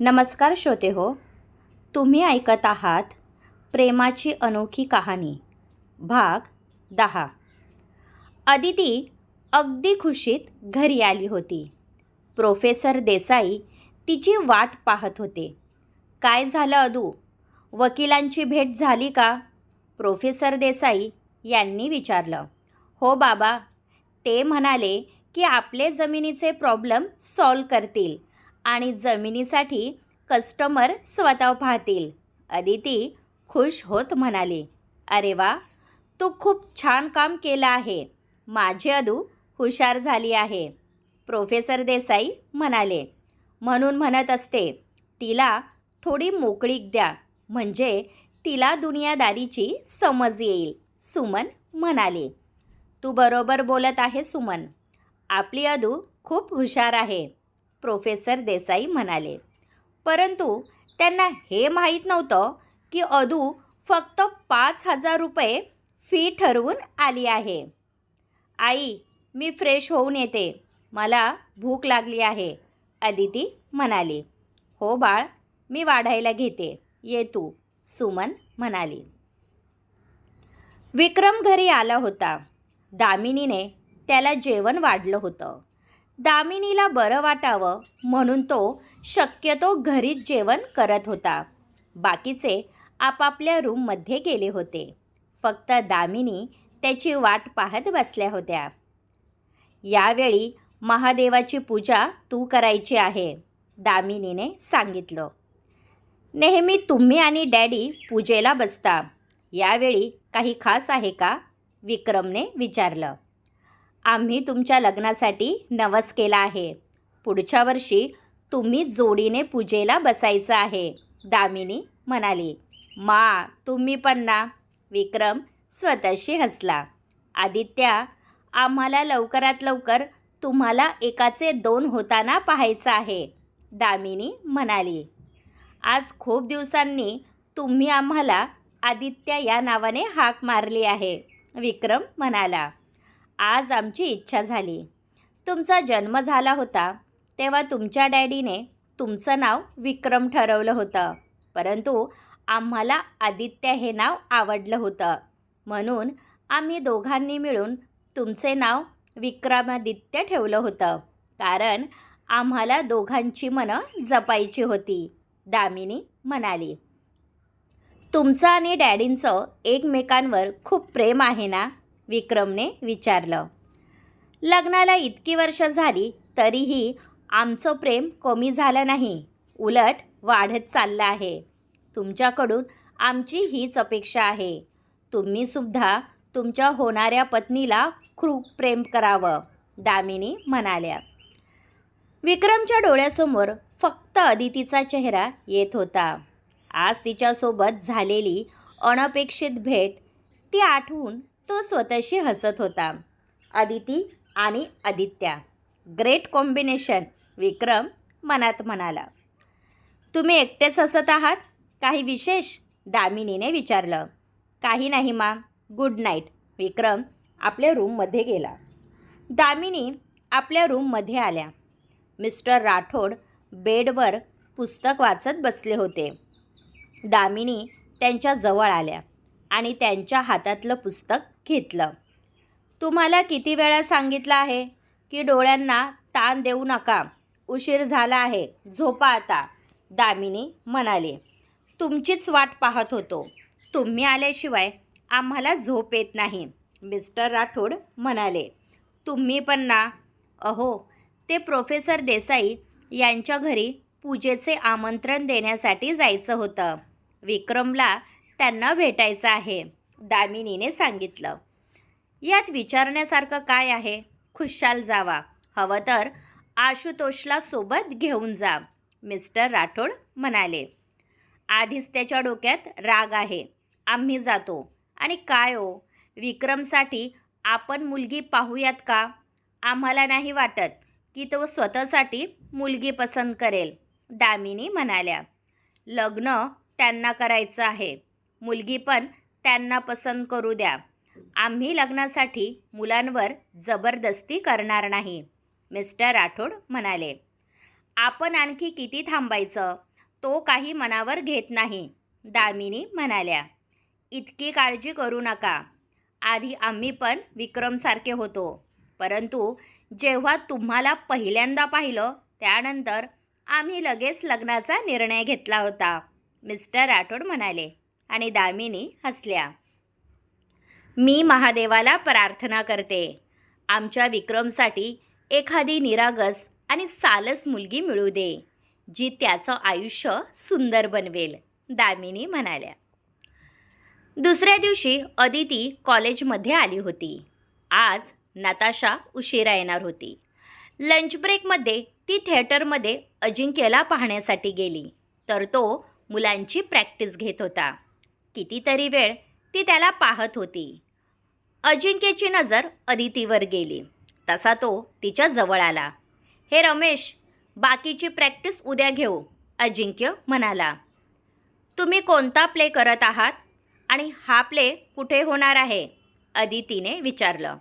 नमस्कार श्रोते हो तुम्ही ऐकत आहात प्रेमाची अनोखी कहाणी भाग दहा. अदिती अगदी खुशीत घरी आली होती. प्रोफेसर देसाई तिची वाट पाहत होते. काय झालं अदू? वकिलांची भेट झाली का? प्रोफेसर देसाई यांनी विचारलं. हो बाबा ते म्हणाले की आपले जमिनीचे प्रॉब्लेम सॉल्व करतील. आणि जमिनीसाठी कस्टमर स्वतः पाहतील. अदिती खुश होत म्हणाली अरे वा तू खूप छान काम केलं आहे. माझी अदू हुशार झाली आहे. प्रोफेसर देसाई म्हणाले म्हणून म्हणत असते तिला थोडी मोकळीक द्या. म्हणजे तिला दुनियादारीची समज येईल. सुमन म्हणाली तू बरोबर बोलत आहे सुमन. आपली अदू खूप हुशार आहे. प्रोफेसर देसाई म्हणाले. परंतु त्यांना हे माहीत नव्हतं की अदू फक्त पाच हजार रुपये फी ठरवून आली आहे. आई मी फ्रेश होऊन येते. मला भूक लागली आहे अदिती म्हणाली. हो बाळ मी वाढायला घेते. ये तू सुमन म्हणाली. विक्रम घरी आला होता. दामिनीने त्याला जेवण वाढलं होतं. दामिनीला बरं वाटावं म्हणून तो शक्यतो घरीच जेवण करत होता. बाकीचे आपापल्या रूममध्ये गेले होते. फक्त दामिनी त्याची वाट पाहत बसल्या होत्या. यावेळी महादेवाची पूजा तू करायची आहे दामिनीने सांगितलं. नेहमी तुम्ही आणि डॅडी पूजेला बसता. यावेळी काही खास आहे का? विक्रमने विचारलं. आम्ही तुमच्या लग्नासाठी नवस केला आहे. पुढच्या वर्षी तुम्ही जोडीने पूजेला बसायचं आहे दामिनी म्हणाली. मा तुम्ही पण ना. विक्रम स्वतःशी हसला. आदित्या आम्हाला लवकरात लवकर तुम्हाला एकाचे दोन होताना पाहायचं आहे दामिनी म्हणाली. आज खूप दिवसांनी तुम्ही आम्हाला आदित्य या नावाने हाक मारली आहे विक्रम म्हणाला. आज आमची इच्छा झाली. तुमचा जन्म झाला होता तेव्हा तुमच्या डॅडीने तुमचं नाव विक्रम ठरवलं होतं. परंतु आम्हाला आदित्य हे नाव आवडलं होतं. म्हणून आम्ही दोघांनी मिळून तुमचे नाव विक्रमादित्य ठेवलं होतं. कारण आम्हाला दोघांची मनं जपायची होती दामिनी म्हणाली. तुमचं आणि डॅडींचं एकमेकांवर खूप प्रेम आहे ना? विक्रमने विचारलं. लग्नाला इतकी वर्ष झाली तरीही आमचं प्रेम कमी झालं नाही. उलट वाढत चाललं आहे. तुमच्याकडून आमची हीच अपेक्षा आहे. तुम्हीसुद्धा तुमच्या होणाऱ्या पत्नीला खूप प्रेम करावं दामिनी म्हणाल्या. विक्रमच्या डोळ्यासमोर फक्त अदितीचा चेहरा येत होता. आज तिच्यासोबत झालेली अनपेक्षित भेट ती आठवून तो स्वतःशी हसत होता. अदिती आणि आदित्या. ग्रेट कॉम्बिनेशन विक्रम मनात म्हणाला. तुम्ही एकटेच हसत आहात? काही विशेष? दामिनीने विचारलं. काही नाही मा. Good night. विक्रम आपल्या रूममध्ये गेला. दामिनी आपल्या रूममध्ये आल्या. मिस्टर राठोड बेडवर पुस्तक वाचत बसले होते. दामिनी त्यांच्या जवळ आल्या. आणि त्यांच्या हातातलं पुस्तक घेतलं. तुम्हाला किती वेळा सांगितलं आहे की डोळ्यांना ताण देऊ नका. उशीर झाला आहे. झोपा आता दामिनी म्हणाली. तुमचीच वाट पाहत होतो. तुम्ही आल्याशिवाय आम्हाला झोप येत नाही मिस्टर राठोड म्हणाले. तुम्ही पण ना. अहो ते प्रोफेसर देसाई यांच्या घरी पूजेचे आमंत्रण देण्यासाठी जायचं होतं. विक्रमला त्यांना भेटायचं आहे. दामिनीने सांगितलं. यात विचारण्यासारखं काय आहे? खुशाल जावा. हवं तर आशुतोषला सोबत घेऊन जा मिस्टर राठोड म्हणाले. आधीच त्याच्या डोक्यात राग आहे. आम्ही जातो. आणि काय हो? विक्रमसाठी आपण मुलगी पाहूयात का? आम्हाला नाही वाटत की तो स्वतःसाठी मुलगी पसंत करेल दामिनी म्हणाल्या. लग्न त्यांना करायचं आहे. मुलगी पण त्यांना पसंत करू द्या. आम्ही लग्नासाठी मुलांवर जबरदस्ती करणार नाही मिस्टर राठोड म्हणाले. आपण आणखी किती थांबायचं? तो काही मनावर घेत नाही दामिनी म्हणाल्या. इतकी काळजी करू नका. आधी आम्ही पण विक्रमसारखे होतो. परंतु जेव्हा तुम्हाला पहिल्यांदा पाहिलं त्यानंतर आम्ही लगेच लग्नाचा निर्णय घेतला होता मिस्टर राठोड म्हणाले. आणि दामिनी हसल्या. मी महादेवाला प्रार्थना करते. आमच्या विक्रमसाठी एखादी निरागस आणि सालस मुलगी मिळू दे जी त्याचं आयुष्य सुंदर बनवेल दामिनी म्हणाल्या. दुसऱ्या दिवशी अदिती कॉलेजमध्ये आली होती. आज नताशा उशिरा येणार होती. लंच ब्रेकमध्ये ती थिएटरमध्ये अजिंक्यला पाहण्यासाठी गेली तर तो मुलांची प्रॅक्टिस घेत होता. कितीतरी वेळ ती त्याला पाहत होती. अजिंक्यची नजर अदितीवर गेली. तसा तो तिच्या जवळ आला. हे रमेश बाकीची प्रॅक्टिस उद्या घेऊ अजिंक्य म्हणाला. तुम्ही कोणता प्ले करत आहात आणि हा प्ले कुठे होणार आहे? अदितीने विचारलं.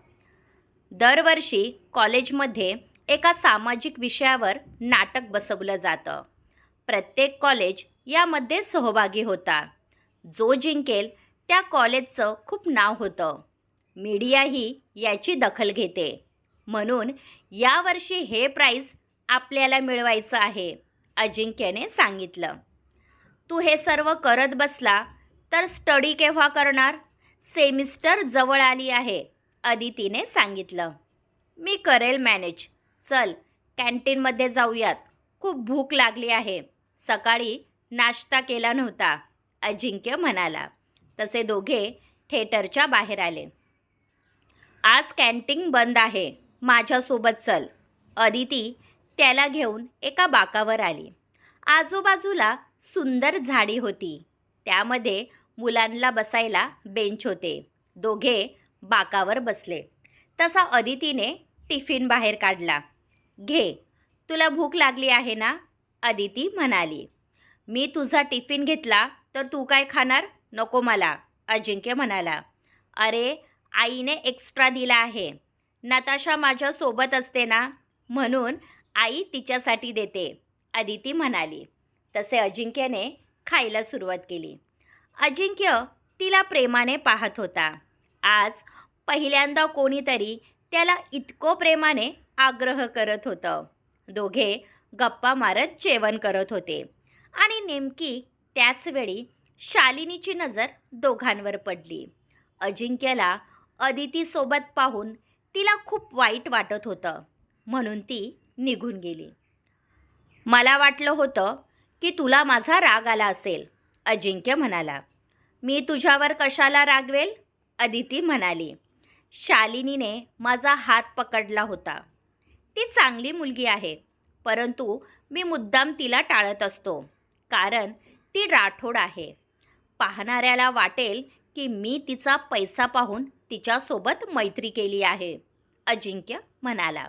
दरवर्षी कॉलेजमध्ये एका सामाजिक विषयावर नाटक बसवलं जातं. प्रत्येक कॉलेज यामध्ये सहभागी होता. जो जिंकेल त्या कॉलेजचं खूप नाव होतं. मीडियाही याची दखल घेते. म्हणून यावर्षी हे प्राईज आपल्याला मिळवायचं आहे अजिंक्यने सांगितलं. तू हे सर्व करत बसला तर स्टडी केव्हा करणार? सेमिस्टर जवळ आली आहे अदितीने सांगितलं. मी करेल मॅनेज. चल कॅन्टीनमध्ये जाऊयात. खूप भूक लागली आहे. सकाळी नाश्ता केला नव्हता. अजिंक्य म्हणाला. तसे दोघे थिएटरच्या बाहेर आले. आज कॅन्टीन बंद आहे. माझ्यासोबत चल. अदिती त्याला घेऊन एका बाकावर आली. आजूबाजूला सुंदर झाडी होती. त्यामध्ये मुलांना बसायला बेंच होते. दोघे बाकावर बसले. तसा अदितीने टिफिन बाहेर काढला. घे. तुला भूक लागली आहे ना? अदिती म्हणाली. मी तुझा टिफिन घेतला. तर तू काय खाणार? नको मला अजिंक्य म्हणाला. अरे आईने एक्स्ट्रा दिला आहे. नताशा माझ्यासोबत असते ना? म्हणून आई तिच्यासाठी देते अदिती म्हणाली. तसे अजिंक्यने खायला सुरुवात केली. अजिंक्य तिला प्रेमाने पाहत होता. आज पहिल्यांदा कोणीतरी त्याला इतकं प्रेमाने आग्रह करत होतं. दोघे गप्पा मारत जेवण करत होते. आणि नेमकी त्याचवेळी शालिनीची नजर दोघांवर पडली. अजिंक्यला अदितीसोबत पाहून तिला खूप वाईट वाटत होतं. म्हणून ती निघून गेली. मला वाटलं होतं की तुला माझा राग आला असेल अजिंक्य म्हणाला. मी तुझ्यावर कशाला रागवेल? अदिती म्हणाली. शालिनीने माझा हात पकडला होता. ती चांगली मुलगी आहे परंतु मी मुद्दाम तिला टाळत असतो. कारण ती राठोड आहे. पाहणाऱ्याला वाटेल की मी तिचा पैसा पाहून तिच्यासोबत मैत्री केली आहे अजिंक्य म्हणाला.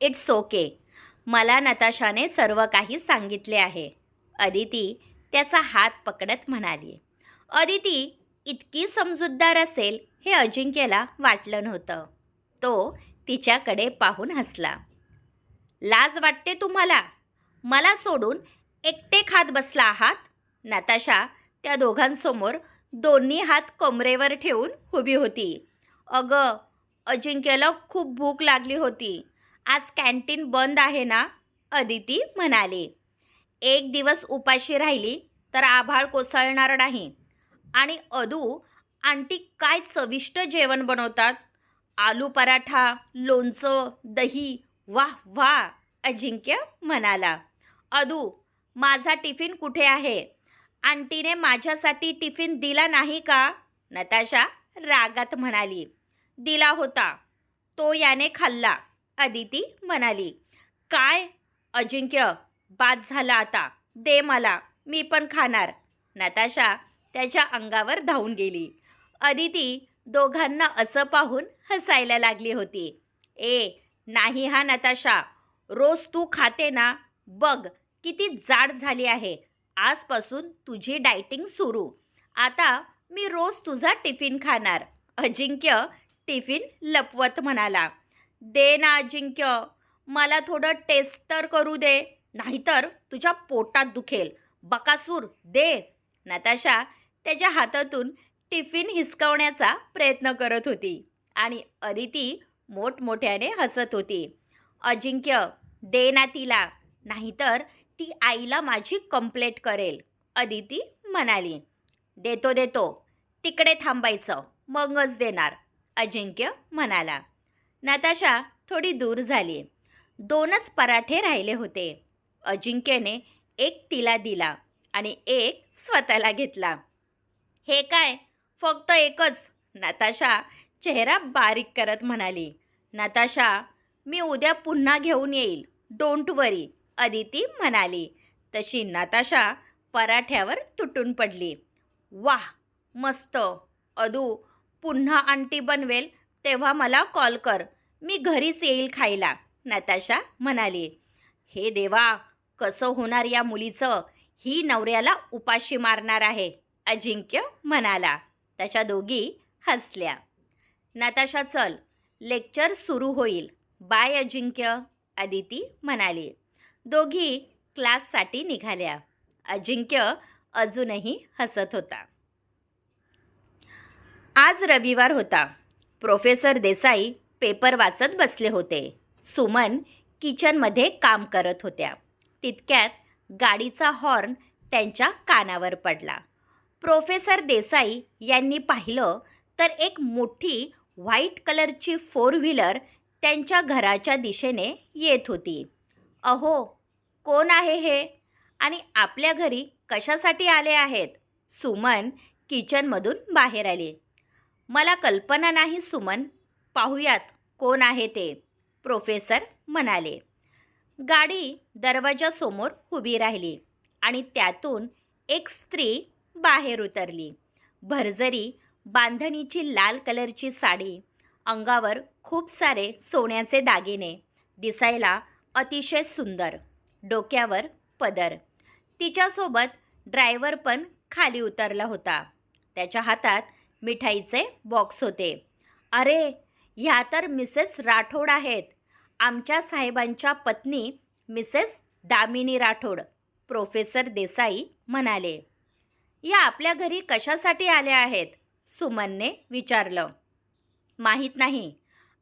It's okay. मला नताशाने सर्व काही सांगितले आहे अदिती त्याचा हात पकडत म्हणाली. अदिती इतकी समजूतदार असेल हे अजिंक्यला वाटलं नव्हतं. तो तिच्याकडे पाहून हसला. लाज वाटते तुम्हाला? मला सोडून एकटे खात बसला आहात? नताशा त्या दोघांसमोर दोन्ही हात कमरेवर ठेवून उभी होती. अगं अजिंक्यला खूप भूक लागली होती. आज कॅन्टीन बंद आहे ना? अदिती म्हणाली. एक दिवस उपाशी राहिली तर आभाळ कोसळणार नाही. आणि अदू आंटी काय चविष्ट जेवण बनवतात? आलू पराठा लोणचं दही वाह वाह अजिंक्य म्हणाला. अदू माझा टिफिन कुठे आहे? आंटीने माझ्यासाठी टिफिन दिला नाही का? नताशा रागात म्हणाली. दिला होता. तो याने खाल्ला. अदिती म्हणाली. काय? अजिंक्य. बाद झाला आता. दे मला. मी पण खाणार. नताशा त्याच्या अंगावर धावून गेली. अदिती दोघांना असं पाहून हसायला लागली होती. ए नाही हा नताशा. रोज तू खाते ना? बघ किती जाड झाली आहे. आजपासून तुझी डायटिंग सुरू. आता मी रोज तुझा टिफिन खाणार. अजिंक्य टिफिन लपवत म्हणाला. दे ना अजिंक्य. मला थोडं टेस्ट तर करू दे. नाहीतर तुझ्या पोटात दुखेल. बकासूर दे. नताशा त्याच्या हातातून टिफिन हिसकावण्याचा प्रयत्न करत होती. आणि अदिती मोठमोठ्याने हसत होती. अजिंक्य दे ना तिला. नाहीतर ती आईला माझी कंप्लेट करेल अदिती म्हणाली. देतो देतो. तिकडे थांबायचं. मगच देणार अजिंक्य म्हणाला. नताशा थोडी दूर झाली. दोनच पराठे राहिले होते. अजिंक्यने एक तिला दिला आणि एक स्वतःला घेतला. हे काय? फक्त एकच नताशा चेहरा बारीक करत म्हणाली. नताशा मी उद्या पुन्हा घेऊन येईल. डोंट वरी. अदिती म्हणाली. तशी नताशा पराठ्यावर तुटून पडली. वाह मस्त. अदू पुन्हा आंटी बनवेल तेव्हा मला कॉल कर. मी घरीच येईल खायला नताशा म्हणाली. हे देवा कसं होणार या मुलीचं? ही नवऱ्याला उपाशी मारणार आहे अजिंक्य म्हणाला. तशा दोघी हसल्या. नताशा चल लेक्चर सुरू होईल. बाय अजिंक्य अदिती म्हणाली. दोघी क्लाससाठी निघाल्या. अजिंक्य अजूनही हसत होता. आज रविवार होता. प्रोफेसर देसाई पेपर वाचत बसले होते. सुमन किचनमध्ये काम करत होत्या. तितक्यात गाडीचा हॉर्न त्यांच्या कानावर पडला. प्रोफेसर देसाई यांनी पाहिलं तर एक मोठी व्हाईट कलरची फोर व्हीलर त्यांच्या घराच्या दिशेने येत होती. अहो कोण आहे हे? आणि आपल्या घरी कशासाठी आले आहेत? सुमन किचनमधून बाहेर आली. मला कल्पना नाही सुमन. पाहूयात कोण आहे ते प्रोफेसर म्हणाले. गाडी दरवाजासमोर उभी राहिली आणि त्यातून एक स्त्री बाहेर उतरली. भरजरी बांधणीची लाल कलरची साडी अंगावर खूप सारे सोन्याचे दागिने दिसायला अतिशय सुंदर. डोक्यावर पदर. तिच्यासोबत ड्रायव्हर पण खाली उतरला होता. त्याच्या हातात मिठाईचे बॉक्स होते. अरे ह्या तर मिसेस राठोड आहेत. आमच्या साहेबांच्या पत्नी मिसेस दामिनी राठोड प्रोफेसर देसाई म्हणाले. या आपल्या घरी कशासाठी आल्या आहेत? सुमनने विचारलं. माहीत नाही.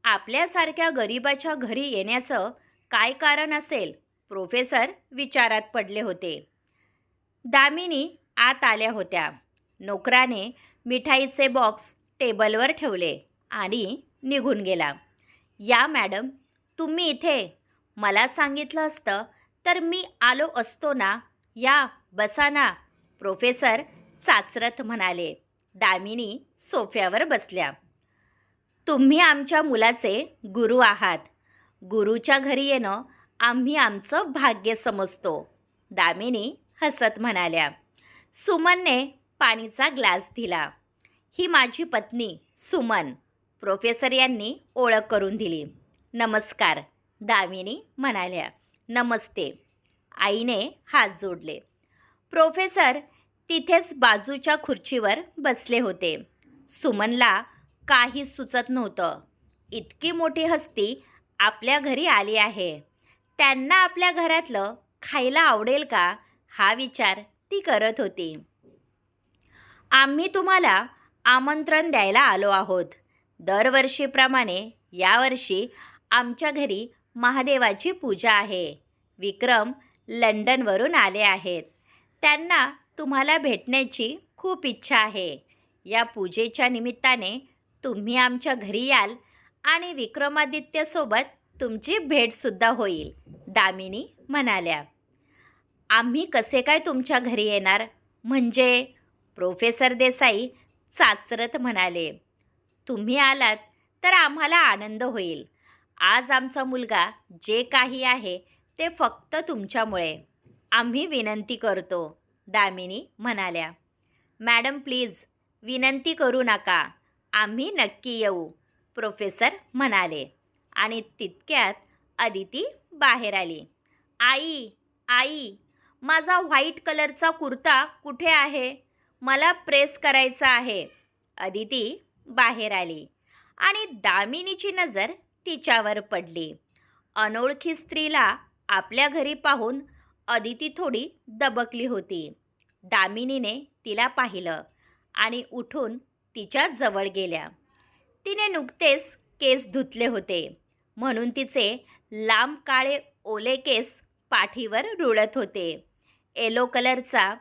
आपल्यासारख्या गरिबाच्या घरी येण्याचं काय कारण असेल? प्रोफेसर विचारात पडले होते. दामिनी आत आल्या होत्या. नोकराने मिठाईचे बॉक्स टेबलवर ठेवले आणि निघून गेला. या मॅडम तुम्ही इथे. मला सांगितलं असतं तर मी आलो असतो ना. या बसा ना प्रोफेसर चाचरत म्हणाले. दामिनी सोफ्यावर बसल्या. तुम्ही आमच्या मुलाचे गुरु आहात. गुरुच्या घरी येणं आम्ही आमचं भाग्य समजतो. दामिनी हसत म्हणाल्या. सुमनने पाणीचा ग्लास दिला. ही माझी पत्नी सुमन. प्रोफेसर यांनी ओळख करून दिली. नमस्कार दामिनी म्हणाल्या. नमस्ते. आईने हात जोडले. प्रोफेसर तिथेच बाजूच्या खुर्चीवर बसले होते. सुमनला काही सुचत नव्हतं. इतकी मोठी हस्ती आपल्या घरी आली आहे. त्यांना आपल्या घरातलं खायला आवडेल का? हा विचार ती करत होती. आम्ही तुम्हाला आमंत्रण द्यायला आलो आहोत. दरवर्षीप्रमाणे यावर्षी आमच्या घरी महादेवाची पूजा आहे. विक्रम लंडनवरून आले आहेत. त्यांना तुम्हाला भेटण्याची खूप इच्छा आहे. या पूजेच्या निमित्ताने तुम्ही आमच्या घरी याल आणि विक्रमादित्यसोबत तुमची भेटसुद्धा होईल दामिनी म्हणाल्या. आम्ही कसे काय तुमच्या घरी येणार? म्हणजे प्रोफेसर देसाई चाचरत म्हणाले. तुम्ही आलात तर आम्हाला आनंद होईल. आज आमचा मुलगा जे काही आहे ते फक्त तुमच्यामुळे. आम्ही विनंती करतो दामिनी म्हणाल्या. मॅडम प्लीज विनंती करू नका. आम्ही नक्की येऊ प्रोफेसर म्हणाले. आणि तितक्यात अदिती बाहेर आली. आई आई माझा व्हाईट कलरचा कुर्ता कुठे आहे? मला प्रेस करायचा आहे. अदिती बाहेर आली आणि दामिनीची नजर तिच्यावर पडली. अनोळखी स्त्रीला आपल्या घरी पाहून अदिती थोडी दबकली होती. दामिनीने तिला पाहिलं आणि उठून तिच्या जवळ गेल्या. तिने नुकतेच केस धुतले होते. म्हणून तिचे लांब काळे ओले केस पाठीवर रुळत होते. येलो कलरचा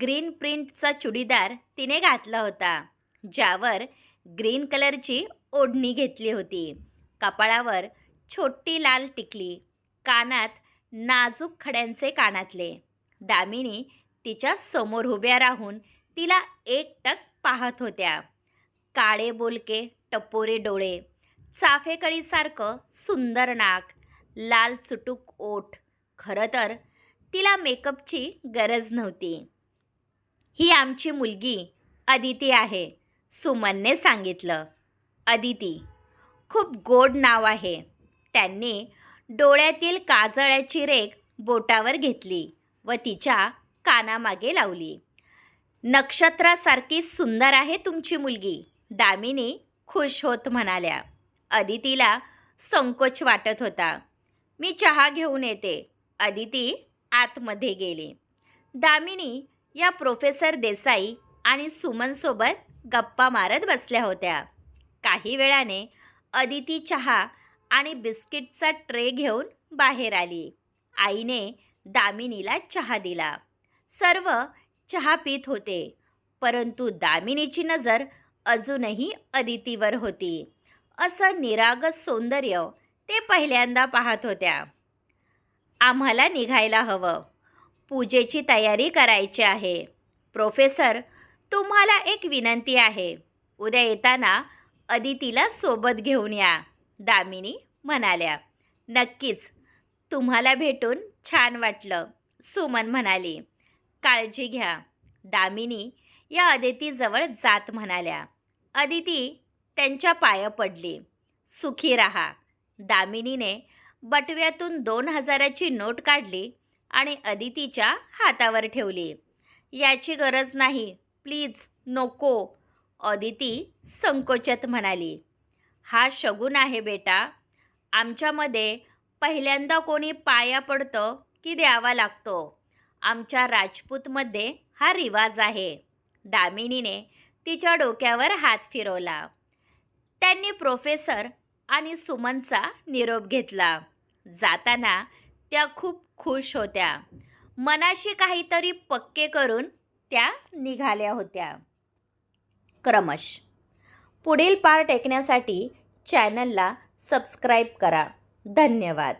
ग्रीन प्रिंटचा चुडीदार तिने घातला होता ज्यावर ग्रीन कलरची ओढणी घेतली होती. कपाळावर छोटी लाल टिकली कानात नाजूक खड्यांचे कानातले. दामिनी तिच्या समोर उभ्या राहून तिला एकटक पाहत होत्या. काळे बोलके टपोरे डोळे चाफेकळीसारखं सुंदर नाक लाल चुटूक ओठ खरं तर तिला मेकअपची गरज नव्हती. ही आमची मुलगी अदिती आहे सुमनने सांगितलं. अदिती खूप गोड नाव आहे. त्यांनी डोळ्यातील काजळ्याची रेख बोटावर घेतली व तिच्या कानामागे लावली. नक्षत्रासारखी सुंदर आहे तुमची मुलगी दामिनी खुश होत म्हणाल्या. अदितीला संकोच वाटत होता. मी चहा घेऊन येते. अदिती आतमध्ये गेली. दामिनी या प्रोफेसर देसाई आणि सुमनसोबत गप्पा मारत बसल्या होत्या. काही वेळाने अदिती चहा आणि बिस्किटचा ट्रे घेऊन बाहेर आली. आईने दामिनीला चहा दिला. सर्व चहा पित होते परंतु दामिनीची नजर अजूनही अदितीवर होती. असं निरागस सौंदर्य ते पहिल्यांदा पाहत होत्या. आम्हाला निघायला हवं. पूजेची तयारी करायची आहे. प्रोफेसर तुम्हाला एक विनंती आहे. उद्या येताना अदितीला सोबत घेऊन या दामिनी म्हणाल्या. नक्कीच. तुम्हाला भेटून छान वाटलं सुमन म्हणाली. काळजी घ्या दामिनी या अदितीजवळ जात म्हणाल्या. अदिती त्यांच्या पाया पडली. सुखी राहा. दामिनीने बटव्यातून दोन हजाराची नोट काढली आणि अदितीच्या हातावर ठेवली. याची गरज नाही. प्लीज नको. अदिती संकोचत म्हणाली. हा शगुन आहे बेटा. आमच्यामध्ये पहिल्यांदा कोणी पाया पडतं की द्यावा लागतो. आमच्या राजपूतमध्ये हा रिवाज आहे. दामिनीने तिच्या डोक्यावर हात फिरवला. त्यांनी प्रोफेसर आणि सुमनचा निरोप घेतला. जाताना त्या खूप खुश होत्या. मनाशी काहीतरी पक्के करून त्या निघाल्या होत्या. क्रमश. पुढील पार्ट ऐकण्यासाठी चॅनलला सबस्क्राईब करा. धन्यवाद.